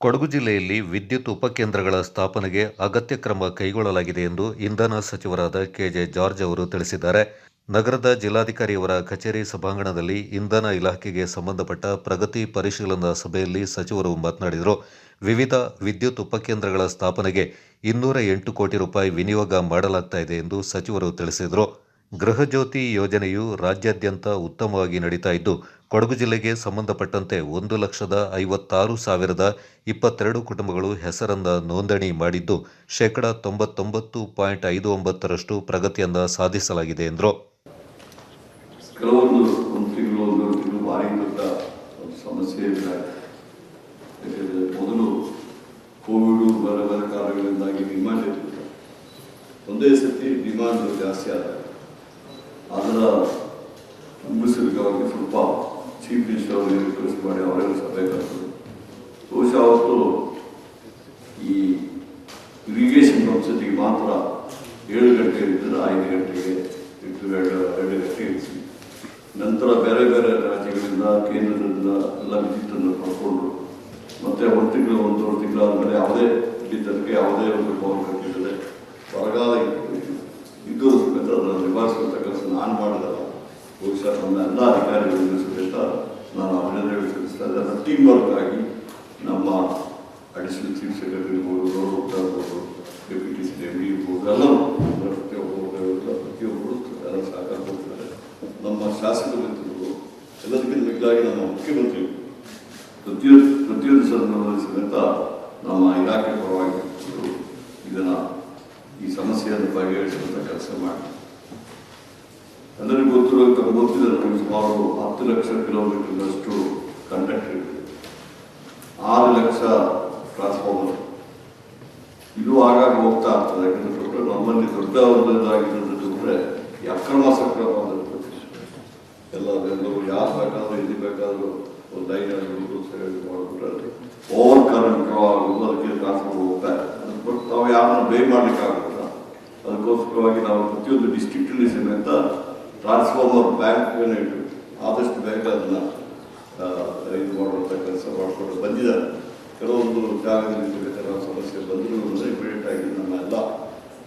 ಕೊಡಗು ಜಿಲ್ಲೆಯಲ್ಲಿ ವಿದ್ಯುತ್ ಉಪಕೇಂದ್ರಗಳ ಸ್ಥಾಪನೆಗೆ ಅಗತ್ಯ ಕ್ರಮ ಕೈಗೊಳ್ಳಲಾಗಿದೆ ಎಂದು ಇಂಧನ ಸಚಿವರಾದ ಕೆಜೆ ಜಾರ್ಜ್ ಅವರು ತಿಳಿಸಿದ್ದಾರೆ. ನಗರದ ಜಿಲ್ಲಾಧಿಕಾರಿಯವರ ಕಚೇರಿ ಸಭಾಂಗಣದಲ್ಲಿ ಇಂಧನ ಇಲಾಖೆಗೆ ಸಂಬಂಧಪಟ್ಟ ಪ್ರಗತಿ ಪರಿಶೀಲನಾ ಸಭೆಯಲ್ಲಿ ಸಚಿವರು ಮಾತನಾಡಿದರು. ವಿವಿಧ ವಿದ್ಯುತ್ ಉಪಕೇಂದ್ರಗಳ ಸ್ಥಾಪನೆಗೆ ಇನ್ನೂರ ಎಂಟು ಕೋಟಿ ರೂಪಾಯಿ ವಿನಿಯೋಗ ಮಾಡಲಾಗ್ತಾ ಎಂದು ಸಚಿವರು ತಿಳಿಸಿದರು. ಗೃಹಜ್ಯೋತಿ ಯೋಜನೆಯು ರಾಜ್ಯಾದ್ಯಂತ ಉತ್ತಮವಾಗಿ ನಡೀತಾ ಇದ್ದು, ಕೊಡಗು ಜಿಲ್ಲೆಗೆ ಸಂಬಂಧಪಟ್ಟಂತೆ ಒಂದು ಲಕ್ಷದ ಐವತ್ತಾರು ಸಾವಿರದ ಇಪ್ಪತ್ತೆರಡು ಕುಟುಂಬಗಳು ಹೆಸರನ್ನ ನೋಂದಣಿ ಮಾಡಿದ್ದು, ಶೇಕಡ ತೊಂಬತ್ತೊಂಬತ್ತು ಪಾಯಿಂಟ್ ಐದು ಒಂಬತ್ತರಷ್ಟು ಪ್ರಗತಿಯನ್ನ ಸಾಧಿಸಲಾಗಿದೆ ಎಂದರು. ಒಂದು ಸತಿ ಡಿಮಾಂಡ್ ಜಾಸ್ತಿ ಆದ ಅದರ ಮುಗಿಸಲಿಕ್ಕಾಗಿ ಸ್ವಲ್ಪ ಚೀಫ್ ಮಿನಿಸ್ಟರ್ ಅವರಿಗೆ ರಿಕ್ವೆಸ್ಟ್ ಮಾಡಿ ಅವರೆಲ್ಲ ಸಭೆ ಕರೆದರು ಬಹುಶಃ ಅವತ್ತು ಈ ಇರಿಗೇಷನ್ ಪಂಪ್ಸೆಟ್ಗೆ ಮಾತ್ರ ಏಳು ಗಂಟೆ ಇದ್ದರೆ ಐದು ಗಂಟೆಗೆ ಇಟ್ಟು ಎರಡು ಎರಡು ಗಂಟೆ ಇರಿಸಿ ನಂತರ ಬೇರೆ ಬೇರೆ ರಾಜ್ಯಗಳಿಂದ, ಕೇಂದ್ರದಿಂದ ಎಲ್ಲ ವಿದ್ಯುತ್ತನ್ನು ಪಡ್ಕೊಂಡು ಮತ್ತೆ ಒಂದು ತಿಂಗಳು ಒಂದೂವರೆ ತಿಂಗಳಾದ ಮೇಲೆ ಯಾವುದೇ ಇಲ್ಲಿ ತನಕ ಯಾವುದೇ ಒಂದು ಪವರ್ ಕಟ್ಟಿದರೆ ಬರಗಾಲ ಕೆಲಸ ನಾನು ಮಾಡಿದಲ್ಲ ಬಹುಶಃ ನಮ್ಮ ಎಲ್ಲ ಅಧಿಕಾರಿಗಳನ್ನು ಸಮೇತ ನಾನು ಅಭಿನಂದನೆ ವ್ಯಕ್ತಪಡಿಸ್ತಾ ಅದನ್ನು ಟೀಮ್ ವರ್ಕ್ ಆಗಿ ನಮ್ಮ ಅಡಿಷನಲ್ ಚೀಫ್ ಸೆಕ್ರೆಟರಿ ಇರ್ಬೋದು ರೋಡ್ ಇರ್ಬೋದು ಡೆಪ್ಯೂಟಿ ಸಿ ಎಂ ಡಿ ಇರ್ಬೋದು, ಎಲ್ಲರೂ ಪ್ರತಿಯೊಬ್ಬರು ಪ್ರತಿಯೊಬ್ಬರು ಎಲ್ಲ ಸಹಕಾರ ಕೊಡ್ತಾರೆ ನಮ್ಮ ಶಾಸಕ ಮಿತ್ರರು ಎಲ್ಲದಕ್ಕಿಂತ ಮಿಗಿಲಾಗಿ ನಮ್ಮ ಮುಖ್ಯಮಂತ್ರಿ ಪ್ರತಿಯೊಂದು ಪ್ರತಿಯೊಂದು ಸಮೇತ ನಮ್ಮ ಇಲಾಖೆ ಪರವಾಗಿ ಇದನ್ನು ಈ ಸಮಸ್ಯೆಯನ್ನು ಬಗೆಹರಿಸುವಂಥ ಕೆಲಸ ಮಾಡಿ. ಎಲ್ಲರಿಗೂ ಗೊತ್ತಿರೋ ಗೊತ್ತಿದೆ ನಮಗೆ ಸುಮಾರು ಹತ್ತು ಲಕ್ಷ ಕಿಲೋಮೀಟರ್ನಷ್ಟು ಕಂಡಕ್ಟರ್ ಇದೆ ಆರು ಲಕ್ಷ ಟ್ರಾನ್ಸ್ಫಾರ್ಮರ್ ಇದು ಆಗಾಗ ಹೋಗ್ತಾ ಇರ್ತದೆ ಯಾಕಂದ್ರೆ ದೊಡ್ಡ ನಮ್ಮಲ್ಲಿ ದೊಡ್ಡ ಒಂದಾಗಿರೋದು ಬಿಟ್ಟರೆ ಅಕ್ರಮ ಸಕ್ರಮ ಅನ್ನೋದು ಎಲ್ಲ ಎಲ್ಲರೂ ಯಾರು ಬೇಕಾದ್ರೂ ಎಲ್ಲಿ ಬೇಕಾದರೂ ಒಂದು ಲೈನ್ ಮಾಡಿಬಿಟ್ರೆ ಓವರ್ ಕರೆಂಟ್ ಡ್ರಾ ಆಗೋದು. ಅದಕ್ಕೆ ಟ್ರಾನ್ಸ್ಫರ್ ಹೋಗ್ತಾ ಇದೆ. ಬಿಟ್ಟು ನಾವು ಯಾರನ್ನ ಮಾಡ್ಲಿಕ್ಕೆ ಆಗುತ್ತಾ ಅದಕ್ಕೋಸ್ಕರವಾಗಿ ನಾವು ಪ್ರತಿಯೊಂದು ಡಿಸ್ಟ್ರಿಕ್ಟಲ್ಲಿ ಸಮೇತ ಟ್ರಾನ್ಸ್ಫಾರ್ಮರ್ ಬ್ಯಾಂಕ್ ಇಟ್ಟು ಆದಷ್ಟು ಬೇಗ ಅದನ್ನು ಇದು ಮಾಡುವಂಥ ಕೆಲಸ ಮಾಡಿಕೊಂಡು ಬಂದಿದ್ದಾರೆ. ಕೆಲವೊಂದು ಜಾಗದಲ್ಲಿ ಸಮೇತ ಸಮಸ್ಯೆ ಬಂದರೂ ಅಂದರೆ ಇಮಿಡಿಯೇಟ್ ಆಗಿ ನಮ್ಮ ಎಲ್ಲ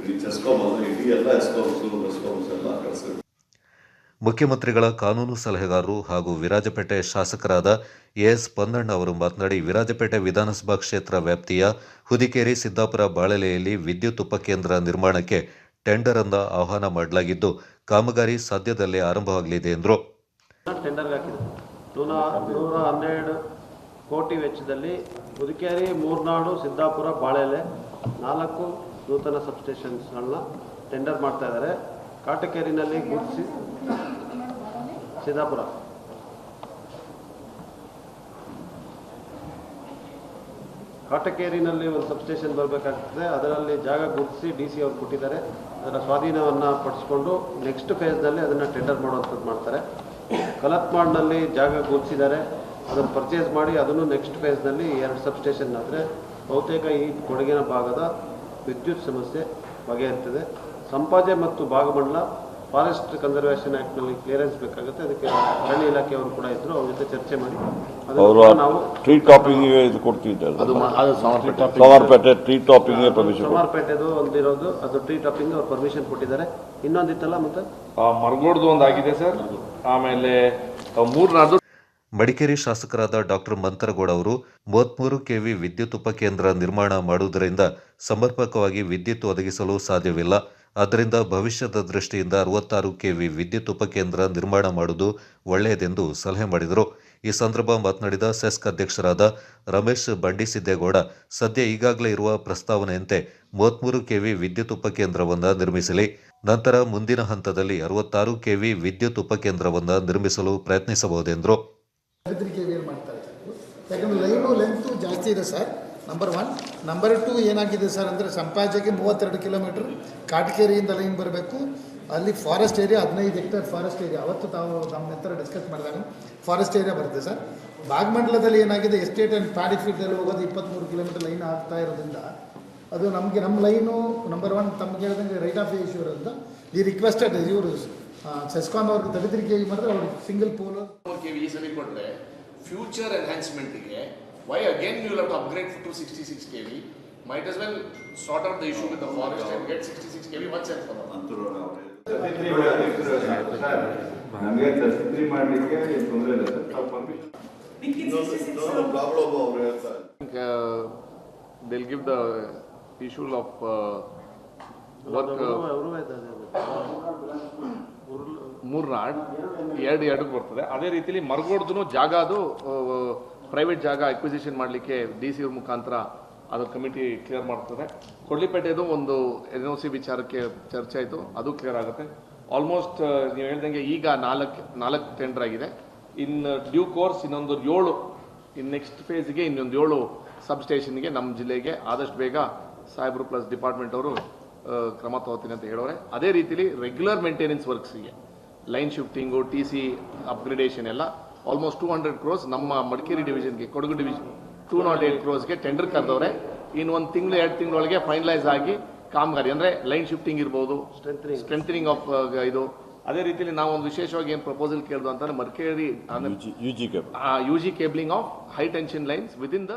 ಇಡೀ ಚೆಸ್ಕಾಮ್ ಅಂದರೆ ಇಡೀ ಎಲ್ಲ ಎಸ್ಕಾಮ್ಸು ಬೆಸ್ಕಾಮ್ಸ್ ಎಲ್ಲ ಕೆಲಸ ಮುಖ್ಯಮಂತ್ರಿಗಳ ಕಾನೂನು ಸಲಹೆಗಾರರು ಹಾಗೂ ವಿರಾಜಪೇಟೆ ಶಾಸಕರಾದ ಎಎಸ್ ಪಂದಣ್ಣ ಅವರು ಮಾತನಾಡಿ, ವಿರಾಜಪೇಟೆ ವಿಧಾನಸಭಾ ಕ್ಷೇತ್ರ ವ್ಯಾಪ್ತಿಯ ಹುದಿಕೇರಿ ಸಿದ್ದಾಪುರ ಬಾಳೆಲೆಯಲ್ಲಿ ವಿದ್ಯುತ್ ಉಪಕೇಂದ್ರ ನಿರ್ಮಾಣಕ್ಕೆ ಟೆಂಡರ್ ಅನ್ನು ಆಹ್ವಾನ ಮಾಡಲಾಗಿದ್ದು ಕಾಮಗಾರಿ ಸದ್ಯದಲ್ಲೇ ಆರಂಭವಾಗಲಿದೆ ಎಂದರು. ಟೆಂಡರ್ಗೆ ಕೋಟಿ ವೆಚ್ಚದಲ್ಲಿ ಮುದುಕೇರಿ ಮೂರ್ನಾಡು, ಸಿದ್ದಾಪುರ, ಬಾಳೆಲೆ ನಾಲ್ಕು ನೂತನ ಸಬ್ಸ್ಟೇಷನ್ಸ್ಗಳನ್ನ ಟೆಂಡರ್ ಮಾಡ್ತಾ ಇದ್ದಾರೆ. ಕಾಟಕೇರಿನಲ್ಲಿ ಗುರುತಿಸಿ ಸಿದ್ದಾಪುರ. ಕಾಟಕೇರಿನಲ್ಲಿ ಒಂದು ಸಬ್ಸ್ಟೇಷನ್ ಬರಬೇಕಾಗ್ತದೆ. ಅದರಲ್ಲಿ ಜಾಗ ಗುರುತಿಸಿ ಡಿ ಸಿ ಅವ್ರು ಕೊಟ್ಟಿದ್ದಾರೆ. ಅದರ ಸ್ವಾಧೀನವನ್ನು ಪಡಿಸ್ಕೊಂಡು ನೆಕ್ಸ್ಟ್ ಫೇಸ್ನಲ್ಲಿ ಅದನ್ನು ಟೆಂಡರ್ ಮಾಡುವಂಥದ್ದು ಮಾಡ್ತಾರೆ. ಕಲತ್ಮಾಡ್ನಲ್ಲಿ ಜಾಗ ಗುರುತಿಸಿದ್ದಾರೆ. ಅದನ್ನು ಪರ್ಚೇಸ್ ಮಾಡಿ ಅದನ್ನು ನೆಕ್ಸ್ಟ್ ಫೇಸ್ನಲ್ಲಿ ಎರಡು ಸಬ್ಸ್ಟೇಷನ್ ಆದರೆ ಬಹುತೇಕ ಈ ಕೊಡಗಿನ ಭಾಗದ ವಿದ್ಯುತ್ ಸಮಸ್ಯೆ ಬಗೆಹರ್ತದೆ. ಸಂಪಾಜೆ ಮತ್ತು ಭಾಗಮಂಡಲ ಫಾರೆಸ್ಟ್ ಕನ್ಸರ್ವೇಷನ್ ಆ್ಯಕ್ಟ್ನಲ್ಲಿ ಕ್ಲಿಯರೆನ್ಸ್ ಬೇಕಾಗುತ್ತೆ. ಅದಕ್ಕೆ ಅರಣ್ಯ ಇಲಾಖೆಯವರು ಕೂಡ ಇದ್ರು. ಅವ್ರ ಜೊತೆ ಚರ್ಚೆ ಮಾಡಿ. ಅವರು ನಾವು ಟ್ರೀ ಟಾಪಿಂಗ್ ಇದು ಕೊಡ್ತಿದ್ದಾರೆ ಸೋಮಾರ್ಪೇಟೆ ಟ್ರೀ ಟಾಪಿಂಗ್ ಪರ್ಮಿಷನ್ ಸೋಮಾರ್ಪೇಟೆದು ಒಂದಿರೋದು ಅದು ಟ್ರೀ ಟಾಪಿಂಗ್ ಅವ್ರು ಪರ್ಮಿಷನ್ ಕೊಟ್ಟಿದ್ದಾರೆ. ಇನ್ನೊಂದಿತ್ತಲ್ಲ ಮತ್ತೆ? ಮರಗೋಡ್ದು ಒಂದಾಗಿದೆ ಆಗಿದೆ ಸರ್. ಆಮೇಲೆ ಮೂರ್ನಾಡು ಮಡಿಕೇರಿ ಶಾಸಕರಾದ ಡಾಕ್ಟರ್ ಮಂತರಗೌಡ ಅವರು ಮೂವತ್ಮೂರು ಕೆವಿ ವಿದ್ಯುತ್ ಉಪಕೇಂದ್ರ ನಿರ್ಮಾಣ ಮಾಡುವುದರಿಂದ ಸಮರ್ಪಕವಾಗಿ ವಿದ್ಯುತ್ ಒದಗಿಸಲು ಸಾಧ್ಯವಿಲ್ಲ. ಆದ್ದರಿಂದ ಭವಿಷ್ಯದ ದೃಷ್ಟಿಯಿಂದ ಅರವತ್ತಾರು ಕೆವಿ ವಿದ್ಯುತ್ ಉಪಕೇಂದ್ರ ನಿರ್ಮಾಣ ಮಾಡುವುದು ಒಳ್ಳೆಯದೆಂದು ಸಲಹೆ ಮಾಡಿದರು. ಈ ಸಂದರ್ಭ ಮಾತನಾಡಿದ ಸೆಸ್ಕ್ ಅಧ್ಯಕ್ಷರಾದ ರಮೇಶ್ ಬಂಡಿಸಿದ್ದೇಗೌಡ, ಸದ್ಯ ಈಗಾಗಲೇ ಇರುವ ಪ್ರಸ್ತಾವನೆಯಂತೆ ಮೂವತ್ಮೂರು ಕೆವಿ ವಿದ್ಯುತ್ ಉಪಕೇಂದ್ರವನ್ನು ನಿರ್ಮಿಸಲಿ. ನಂತರ ಮುಂದಿನ ಹಂತದಲ್ಲಿ ಅರವತ್ತಾರು ಕೆವಿ ವಿದ್ಯುತ್ ಉಪಕೇಂದ್ರವನ್ನು ನಿರ್ಮಿಸಲು ಪ್ರಯತ್ನಿಸಬಹುದೆಂದರು. ಜಾಸ್ತಿ ಇದೆ sir. Number one number two ಏನಾಗಿದೆ ಸರ್ ಅಂದರೆ ಸಂಪಾಜೆಗೆ ಮೂವತ್ತೆರಡು ಕಿಲೋಮೀಟ್ರ್ ಕಾಟಕೇರಿಯಿಂದ ಲೈನ್ ಬರಬೇಕು. ಅಲ್ಲಿ ಫಾರೆಸ್ಟ್ ಏರಿಯಾ ಹದಿನೈದು ಹೆಕ್ಟೇರ್ ಫಾರೆಸ್ಟ್ ಏರಿಯಾ ಅವತ್ತು ತಾವು ನಮ್ಮ ಹತ್ರ ಡಿಸ್ಕಸ್ ಮಾಡಿದಾಗ ಫಾರೆಸ್ಟ್ ಏರಿಯಾ ಬರುತ್ತೆ ಸರ್ ಭಾಗಮಂಡಲದಲ್ಲಿ ಏನಾಗಿದೆ ಎಸ್ಟೇಟ್ ಆ್ಯಂಡ್ ಪ್ಯಾಡಿ ಫೀಲ್ಡಲ್ಲಿ ಹೋಗೋದು ಇಪ್ಪತ್ತ್ಮೂರು ಕಿಲೋಮೀಟರ್ ಲೈನ್ ಆಗ್ತಾ ಇರೋದ್ರಿಂದ ಅದು ನಮಗೆ ನಮ್ಮ ಲೈನು ನಂಬರ್ ಒನ್ ತಮ್ಗೆ ಹೇಳಿದಂಗೆ ರೈಟ್ ಆಫ್ ಇಶ್ಯೂ ಇರೋದ್ರಿಂದ ಈ ರಿಕ್ವೆಸ್ಟೆಡ್ ಇವರು ಸೆಸ್ಕಾನ್ ಅವ್ರಿಗೆ ದಲಿತರಿಗೆ ಮಾಡಿದ್ರೆ ಅವ್ರಿಗೆ ಸಿಂಗಲ್ ಪೋಲ್ ಕೊಟ್ಟರೆ ಫ್ಯೂಚರ್ ಎನ್ಹ್ಯಾನ್ಸ್ಮೆಂಟಿಗೆ Why again you will have to upgrade to 66 kV? Might as well sort out the issue with the forest and get 66 kV once and for all. ನಮಗೆ ತಸ್ತ್ರಿ ಮಾಡಲಿಕ್ಕೆ ತೊಂದರೆ ಇಲ್ಲ uh, they'll give the issue of uh, work uh, ಇದ್ದಾರೆ ಮೂರ್ನಾಡ್ ಎರಡು ಎರಡಕ್ಕೆ ಬರ್ತದೆ ಅದೇ ರೀತಿಲಿ ಮರಗೋಡ್ದು ಜಾಗ ಅದು ಪ್ರೈವೇಟ್ ಜಾಗ ಅಕ್ವಿಸಿಷನ್ ಮಾಡಲಿಕ್ಕೆ ಡಿ ಸಿ ಮುಖಾಂತರ ಅದು ಕಮಿಟಿ ಕ್ಲಿಯರ್ ಮಾಡ್ತದೆ. ಕೊಡ್ಲಿಪೇಟೆದು ಒಂದು ಎನ್ ಒ ಸಿ ವಿಚಾರಕ್ಕೆ ಚರ್ಚೆ ಆಯಿತು, ಅದು ಕ್ಲಿಯರ್ ಆಗುತ್ತೆ. ಆಲ್ಮೋಸ್ಟ್ ನೀವು ಹೇಳ್ದಂಗೆ ಈಗ ನಾಲ್ಕು ನಾಲ್ಕು ಟೆಂಡರ್ ಆಗಿದೆ. ಇನ್ ಡ್ಯೂ ಕೋರ್ಸ್ ಇನ್ನೊಂದು ಏಳು, ಇನ್ ನೆಕ್ಸ್ಟ್ ಫೇಸ್ಗೆ ಇನ್ನೊಂದು ಏಳು ಸಬ್ ಸ್ಟೇಷನ್ಗೆ ನಮ್ಮ ಜಿಲ್ಲೆಗೆ ಆದಷ್ಟು ಬೇಗ ಸಾಹೇಬ್ರು ಪ್ಲಸ್ ಡಿಪಾರ್ಟ್ಮೆಂಟ್ ಅವರು ಕ್ರಮ ತಗೋತೀನಿ ಅಂತ ಹೇಳೋರೆ. ಅದೇ ರೀತಿಲಿ regular maintenance ವರ್ಕ್ಸಿಗೆ line shifting T C upgradation ಎಲ್ಲ ಆಲ್ಮೋಸ್ಟ್ ಟೂ ಹಂಡ್ರೆಡ್ ಕ್ರೋಸ್ ನಮ್ಮ Madikeri ಡಿವಿಷನ್ಗೆ Kodagu division two naught eight ಕ್ರೋಸ್ಗೆ tender ಕರೆದವ್ರೆ. ಇನ್ನು ಒಂದು ತಿಂಗಳು ಎರಡು ತಿಂಗಳೊಳಗೆ ಫೈನಲೈಸ್ ಆಗಿ ಕಾಮಗಾರಿ ಅಂದರೆ ಲೈನ್ ಶಿಫ್ಟಿಂಗ್ ಇರ್ಬೋದು ಸ್ಟ್ರೆಂಥನಿಂಗ್ ಆಫ್ ಇದು. ಅದೇ ರೀತಿಯಲ್ಲಿ ನಾವು ಒಂದು ವಿಶೇಷವಾಗಿ ಏನು ಪ್ರಪೋಸಲ್ ಕೇಳಿದ್ವು ಅಂತಂದ್ರೆ Madikeri U G cable U G cabling of high tension lines within the